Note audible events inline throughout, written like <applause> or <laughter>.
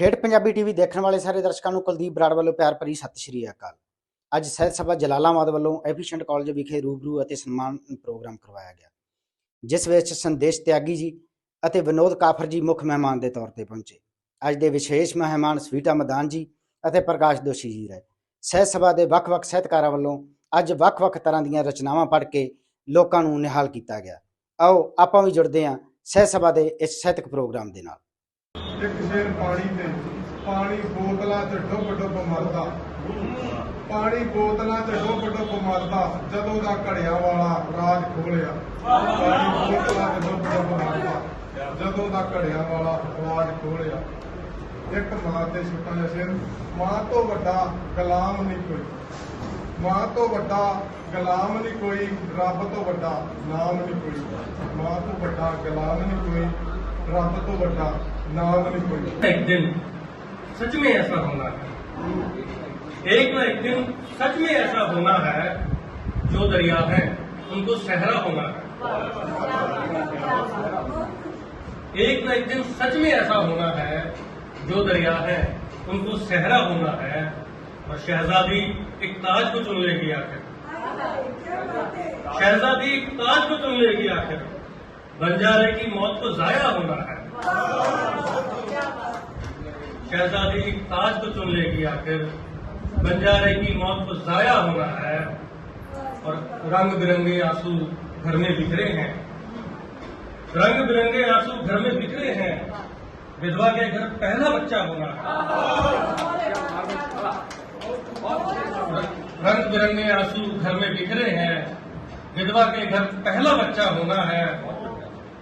ਠੇਠ ਪੰਜਾਬੀ ਟੀਵੀ ਦੇਖਣ ਵਾਲੇ ਸਾਰੇ ਦਰਸ਼ਕਾਂ ਨੂੰ ਕੁਲਦੀਪ ਬਰਾੜ ਵੱਲੋਂ ਪਿਆਰ ਭਰੀ ਸਤਿ ਸ਼੍ਰੀ ਅਕਾਲ। ਅੱਜ ਸਹਿਤ ਸਭਾ ਜਲਾਲਾਬਾਦ ਵੱਲੋਂ ਐਫੀਸ਼ੀਐਂਟ ਕਾਲਜ ਵਿਖੇ ਰੂਬਰੂ ਅਤੇ ਸਨਮਾਨ ਪ੍ਰੋਗਰਾਮ ਕਰਵਾਇਆ ਗਿਆ। ਜਿਸ ਵਿੱਚ ਸੰਦੇਸ਼ ਤਿਆਗੀ ਜੀ ਅਤੇ ਵਿਨੋਦ ਕਾਫਰ ਜੀ ਮੁੱਖ ਮਹਿਮਾਨ ਦੇ ਤੌਰ ਤੇ ਪਹੁੰਚੇ। ਅੱਜ ਦੇ ਵਿਸ਼ੇਸ਼ ਮਹਿਮਾਨ ਸਵੀਟਾ ਮਦਾਨ ਜੀ ਅਤੇ ਪ੍ਰਕਾਸ਼ ਦੋਸ਼ੀ ਜੀ ਰਹੇ। ਸਹਿਤ ਸਭਾ ਦੇ ਵੱਖ-ਵੱਖ ਸਾਹਿਤਕਾਰਾਂ ਵੱਲੋਂ ਅੱਜ ਵੱਖ-ਵੱਖ ਤਰ੍ਹਾਂ ਦੀਆਂ ਰਚਨਾਵਾਂ ਪੜ੍ਹ ਕੇ ਲੋਕਾਂ ਨੂੰ ਨਿਹਾਲ ਕੀਤਾ ਗਿਆ। ਆਓ ਆਪਾਂ ਵੀ ਜੁੜਦੇ ਹਾਂ ਸਹਿਤ ਸਭਾ ਦੇ ਇਸ ਸਾਹਿਤਕ ਪ੍ਰੋਗਰਾਮ ਦੇ ਨਾਲ। ਇੱਕ ਸ਼ੇਰ ਪਾਣੀ ਤੇ, ਪਾਣੀ ਬੋਤਲਾਂ 'ਚ ਡੁੱਬ ਡੁੱਬ ਮਰਦਾ। ਪਾਣੀ ਬੋਤਲਾਂ 'ਚ ਡੁੱਬ ਡੁੱਬ ਮਰਦਾ, ਜਦੋਂ ਦਾ ਘੜਿਆਂ ਵਾਲਾ ਰਾਜ ਖੋਲਿਆ। ਪਾਣੀ ਬੋਤਲਾਂ 'ਚ ਡੁੱਬ ਡੁੱਬ ਮਰਦਾ, ਜਦੋਂ ਦਾ ਘੜਿਆਂ ਵਾਲਾ ਰਾਜ ਖੋਲਿਆ। ਇੱਕ ਮਾਂ ਤੇ ਛੋਟਾ ਜਿਹਾ ਸ਼ੇਰ, ਮਾਂ ਤੋਂ ਵੱਡਾ ਗੁਲਾਮ ਨਹੀਂ ਕੋਈ। ਮਾਂ ਤੋਂ ਵੱਡਾ ਗੁਲਾਮ ਨਹੀਂ ਕੋਈ, ਰੱਬ ਤੋਂ ਵੱਡਾ ਨਾਮ ਨਹੀਂ ਕੋਈ। ਮਾਂ ਤੋਂ ਵੱਡਾ ਗੁਲਾਮ ਨਹੀਂ ਕੋਈ ਰੱਬ ਤੋਂ ਵੱਡਾ नाम नहीं कोई एक दिन सच में ऐसा होना है एक न एक दिन सच में ऐसा होना है जो दरिया है उनको सहरा होना है एक न एक दिन सच में ऐसा होना है जो दरिया है उनको सहरा होना है और शहजादी एक ताज को चुन लेगी आखिर शहजादी एक ताज को चुन लेगी आखिर बंजारे की मौत को जाया होना है। शहजादी ताज को चुन लेगी आखिर बंजारे की मौत को जाया होना है। और रंग बिरंगे आँसू घर में बिखरे हैं। रंग बिरंगे आँसू घर में बिखरे हैं। विधवा के घर पहला बच्चा होना रंग बिरंगे आँसू घर में बिखरे हैं। विधवा के घर पहला बच्चा होना है।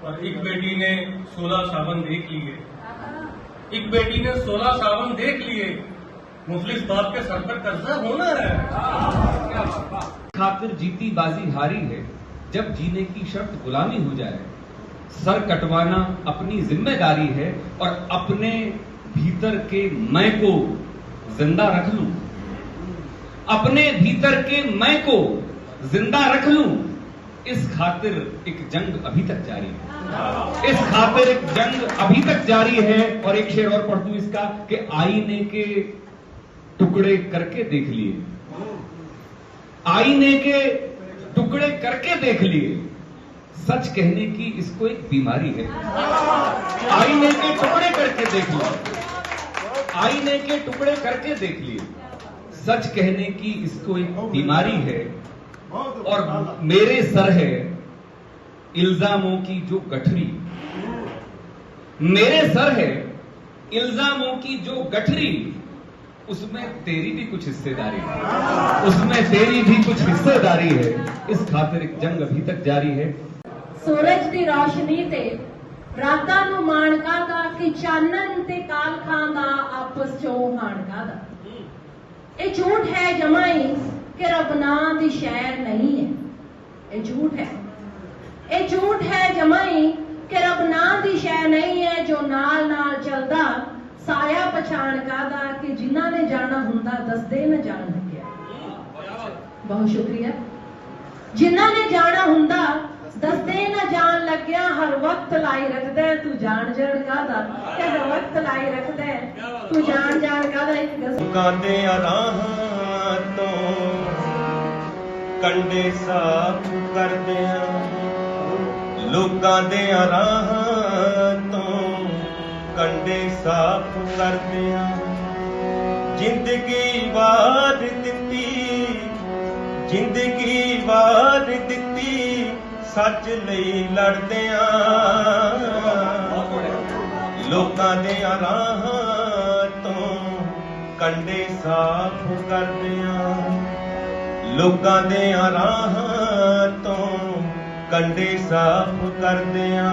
और एक बेटी ने सोलह सावन देख लिए। एक बेटी ने सोलह सावन देख लिए। मुफलिस बाप के सर पर कर्जा होना है। खातिर जीती बाजी हारी है, जब जीने की शर्त गुलामी हो जाए। सर कटवाना अपनी ज़िम्मेदारी है और अपने भीतर के मैं को ज़िंदा रख लूँ। अपने भीतर के मैं को ज़िंदा रख लूँ। इस खातिर एक जंग अभी तक जारी है। इस खातिर एक जंग अभी तक जारी है और एक शेर और पढ़ दूँ इसका कि आईने के टुकड़े करके देख लिए। आईने के टुकड़े करके देख लिए। सच कहने की इसको एक बीमारी है। आईने के टुकड़े करके देख लिए। आईने के टुकड़े करके देख लिए। सच कहने की इसको एक बीमारी है। और मेरे सर है इल्जामों की जो गठरी मेरे सर है इल्जामों की जो गठरी उसमें तेरी भी कुछ हिस्सेदारी है उसमें तेरी भी कुछ हिस्सेदारी है इस खातिर एक जंग अभी तक जारी है ਸੂਰਜ ਦੀ ਰੌਸ਼ਨੀ ਤੇ ਰਾਤਾਂ ਨੂੰ ਮਾਣਕਾ ਦਾ ਕਿ ਚਾਨਣ ਤੇ ਕਾਲਖਾਂ ਦਾ ਆਪਸ ਚੋਂ ਹਾਣਕਾ ਦਾ ਇਹ ਝੂਠ ਹੈ ਜਮਾਈ ਕਿ ਰੱਬ ਨਾਂ ਦੀ ਸ਼ੈ ਨਹੀਂ ਹੈ। ਇਹ ਝੂਠ ਹੈ। ਇਹ ਝੂਠ ਹੈ ਜਮਾਈ ਕਿ ਰੱਬ ਨਾਂ ਦੀ ਸ਼ੈ ਨਹੀਂ ਹੈ ਜੋ ਨਾਲ ਨਾਲ ਚੱਲਦਾ, ਸਾਇਆ ਪਛਾਣ ਕਾਦਾ ਕਿ ਜਿਨ੍ਹਾਂ ਨੇ ਜਾਣਾ ਹੁੰਦਾ ਦੱਸਦੇ ਨਾ ਜਾਣ ਲੱਗਿਆ। ਬਹੁਤ ਸ਼ੁਕਰੀਆ। ਜਿਨ੍ਹਾਂ ਨੇ ਜਾਣਾ ਹੁੰਦਾ ਦੱਸਦੇ ਨਾ ਜਾਣ ਲੱਗਿਆ, ਹਰ ਵਕਤ ਲਾਈ ਰੱਖਦਾ ਤੂੰ ਜਾਣ ਜਾਣ ਕਾਦਾ ਕਿ ਹਰ ਵਕਤ ਲਾਈ ਰੱਖਦਾ ਤੂੰ ਜਾਣ ਜਾਣ ਕਾਦਾ ਇੱਕ ਗਜ਼ਲ ਲੋਕਾਂ ਦੇ ਕੰਡੇ ਸਾਫ਼ ਕਰਦਿਆਂ ਲੋਕਾਂ ਦੇ ਰਾਹਾਂ ਤੋਂ ਕੰਡੇ ਸਾਫ਼ ਕਰਦਿਆਂ ਜ਼ਿੰਦਗੀ ਵਾਰ ਦਿੱਤੀ, ਜ਼ਿੰਦਗੀ ਵਾਰ ਦਿੱਤੀ, ਸੱਚ ਲਈ ਲੜਦਿਆਂ ਲੋਕਾਂ ਦੇ ਰਾਹਾਂ ਤੋਂ ਕੰਡੇ ਸਾਫ਼ ਕਰਦਿਆਂ ਲੋਕਾਂ ਦੇ ਰਾਹਾਂ ਤੋਂ ਕੰਡੇ ਸਾਫ਼ ਕਰਦਿਆਂ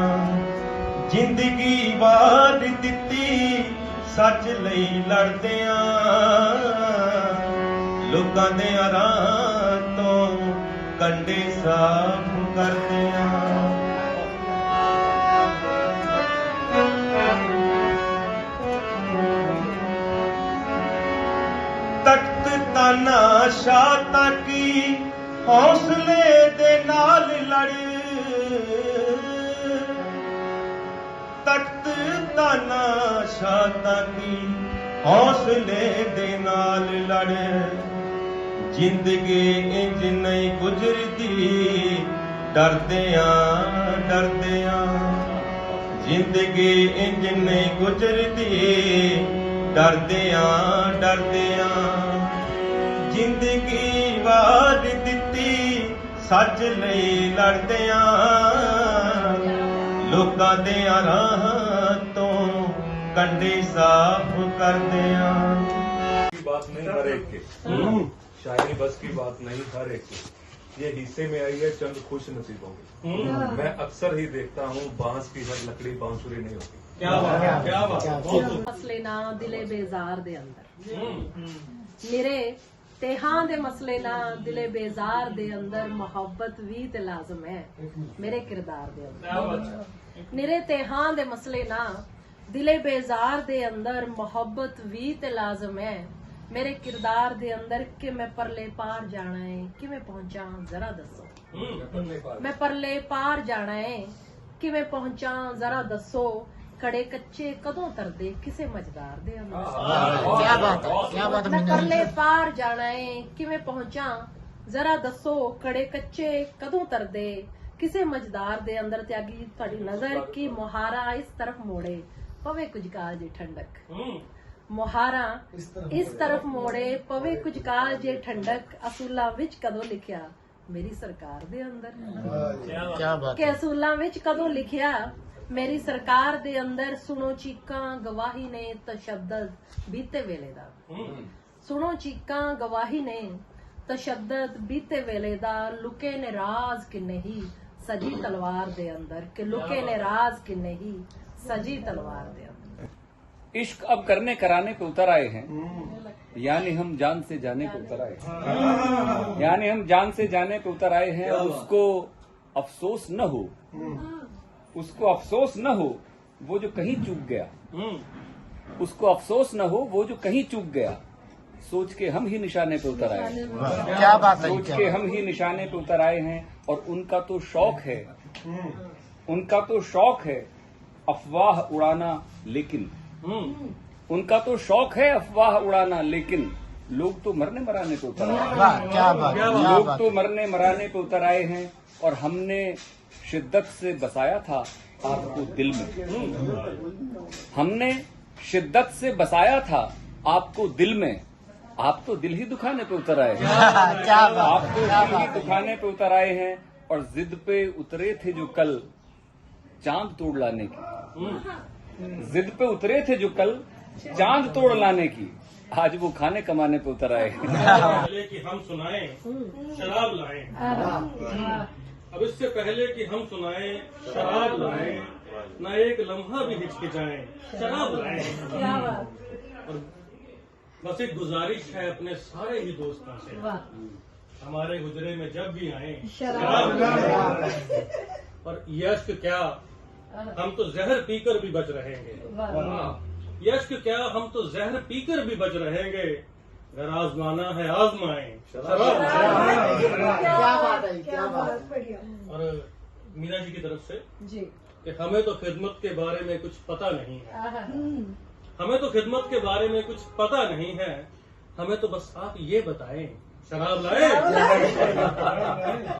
ਜ਼ਿੰਦਗੀ ਵਾਰ ਦਿੱਤੀ, ਸੱਚ ਲਈ ਲੜਦਿਆਂ ਲੋਕਾਂ ਦੇ ਰਾਹਾਂ ਤੋਂ ਕੰਡੇ ਸਾਫ਼ ਕਰਦਿਆਂ ਤਾਨਾ ਸ਼ਾਹ ਤੱਕੀ ਹੌਸਲੇ ਦੇ ਨਾਲ ਲੜ। ਤਖਤ ਤਾਨਾ ਸ਼ਾਤਾ ਕੀ ਹੌਸਲੇ ਦੇ ਨਾਲ ਲੜ। ਜ਼ਿੰਦਗੀ ਇੰਜ ਨਹੀਂ ਗੁਜ਼ਰਦੀ, ਡਰਦਿਆਂ ਡਰਦਿਆਂ। ਜ਼ਿੰਦਗੀ ਇੰਜ ਨਹੀਂ ਗੁਜ਼ਰਦੀ, ਡਰਦਿਆਂ ਡਰਦਿਆਂ। ਜ਼ਿੰਦਗੀ ਵਾਰ ਦਿੱਤੀ ਸੱਚ ਲਈ ਲੜਦਿਆਂ ਲੋਕਾਂ ਦੇ ਰਾਹਾਂ ਤੋਂ ਕੰਡੇ ਸਾਫ਼ ਕਰਦਿਆਂ की बात नहीं हर एक के शायरी बस की बात नहीं हर एक की ये हिस्से में आई है चंद खुश नसीबों की मैं अक्सर ही देखता हूँ बांस की हर लकड़ी बांसुरी नहीं होती क्या बात है क्या बात है बहुत ਮਸਲੇ ਨਾ ਦਿਲੇ ਬੇਜ਼ਾਰ ਦੇ ਅੰਦਰ ਮੇਰੇ ਤੇਹਾਂ ਦੇ ਮਸਲੇ ਨਾ ਦਿਲੇ ਬੇਜ਼ਾਰ ਦੇ ਅੰਦਰ ਮੁਹੱਬਤ ਵੀ ਤੇ ਲਾਜ਼ਮ ਹੈ ਮੇਰੇ ਕਿਰਦਾਰ ਦੇ ਅੰਦਰ। ਨਿਰੇ ਤੇਹਾਂ ਦੇ ਮਸਲੇ ਨਾ ਦਿਲੇ ਬੇਜ਼ਾਰ ਦੇ ਅੰਦਰ ਮੁਹੱਬਤ ਵੀ ਤੇ ਲਾਜ਼ਮ ਹੈ ਮੇਰੇ ਕਿਰਦਾਰ ਦੇ ਅੰਦਰ ਕਿ ਮੈਂ ਪਰਲੇ ਪਾਰ ਜਾਣਾ ਹੈ ਕਿਵੇਂ ਪਹੁੰਚਾਂ ਜ਼ਰਾ ਦੱਸੋ। ਮੈਂ ਪਰਲੇ ਪਾਰ ਜਾਣਾ ਹੈ ਕਿਵੇਂ ਪਹੁੰਚਾਂ ਜ਼ਰਾ ਦੱਸੋ ਕੜੇ ਕੱਚੇ ਕਦੋਂ ਤਰਦੇ? ਕਿਸੇ ਮਜਦਾਰ ਦੇ ਅੰਦਰ। ਕੀ ਬਾਤ ਹੈ ਕੀ ਬਾਤ ਮੈਂ ਪਰਲੇ ਪਾਰ ਜਾਣਾ ਏ ਕਿਵੇਂ ਪਹੁੰਚਾਂ? ਜ਼ਰਾ ਦੱਸੋ ਕੜੇ ਕੱਚੇ ਕਦੋਂ ਤਰਦੇ? ਕਿਸੇ ਮਜਦਾਰ ਦੇ ਅੰਦਰ ਤਿਆਗੀ ਤੁਹਾਡੀ ਨਜ਼ਰ ਕੀ ਮੁਹਾਰਾ ਇਸ ਤਰਫ ਮੋੜੇ? ਪਵੇ ਕੁਝ ਕਾਲ ਜੇ ਠੰਡਕ। ਮੁਹਾਰਾ ਇਸ ਤਰਫ ਮੋੜੇ। ਪਵੇ ਕੁਝ ਕਾਲ ਜੇ ਠੰਡਕ। ਅਸੂਲਾਂ ਵਿੱਚ ਕਦੋਂ ਲਿਖਿਆ? ਮੇਰੀ ਸਰਕਾਰ ਦੇ ਅੰਦਰ। ਕੀ ਬਾਤ ਕਿ ਅਸੂਲਾਂ ਵਿੱਚ ਕਦੋਂ ਲਿਖਿਆ? ਮੇਰੀ ਸਰਕਾਰ ਦੇ ਅੰਦਰ ਸੁਣੋ ਚੀਕਾਂ ਗਵਾਹੀ ਨੇ ਤਸ਼ੱਦਦ ਬੀਤੇ ਵੇਲੇ ਦਾ ਸੁਣੋ ਚੀਕਾਂ ਗਵਾਹੀ ਨੇ ਤਸ਼ੱਦਦ ਬੀਤੇ ਵੇਲੇ ਦਾ ਲੁਕੇ ਨੇ ਰਾਜ਼ ਕਿੰਨੇ ਹੀ ਸਜੀ ਤਲਵਾਰ ਦੇ ਅੰਦਰ ਕਿ ਲੁਕੇ ਨੇ ਰਾਜ਼ ਕਿੰਨੇ ਹੀ ਸਜੀ ਤਲਵਾਰ ਦੇ ਅੰਦਰ इश्क अब करने कराने पे उतर आए हैं यानी हम जान से जाने पे उतर आए हैं यानी हम जान से जाने पे उतर आए हैं और उसको अफसोस न हो उसको अफसोस न हो वो जो कहीं चूक गया। उसको अफसोस न हो वो जो कहीं चूक गया। सोच के हम ही निशाने पे उतर आए क्या बात है सोच के हम ही निशाने पे उतर आए हैं और उनका तो शौक है। उनका तो शौक है अफवाह उड़ाना लेकिन। उनका तो शौक है अफवाह उड़ाना लेकिन। लोग तो मरने मराने पे उतर आए क्या बात लोग तो मरने मराने पे उतर आए हैं और हमने शिद्दत से बसाया था आपको दिल में। हमने शिद्दत से बसाया था आपको दिल में। आप तो दिल ही दुखाने पे उतर आए हैं। आप तो दिल ही। दुखाने पे उतर आए हैं और जिद पे उतरे थे जो कल चाँद तोड़ लाने की। जिद पे उतरे थे जो कल चाँद तोड़ लाने की। आज वो खाने कमाने पे उतर आए। पहले कि हम सुनाए शराब लाए। अब इससे पहले कि हम सुनाए शराब लाए न एक लम्हा भी हिचकिचाएँ शराब लाएँ। और बस एक गुजारिश है अपने सारे ही दोस्तों से। हमारे गुजरे में जब भी आए शराब लाएँ। और यश क्या हम तो जहर पीकर भी बच रहे रहेंगे यश क्या हम तो जहर पीकर भी बच रहेंगे? अगर आजमाना है आजमाए। शराब। क्या बात है क्या बात और मीना जी की तरफ़ से जी। कि हमें तो खिदमत के बारे में कुछ पता नहीं है। हमें तो खिदमत के बारे में कुछ पता नहीं है। हमें तो बस आप ये बताएँ शराब लाए। <laughs>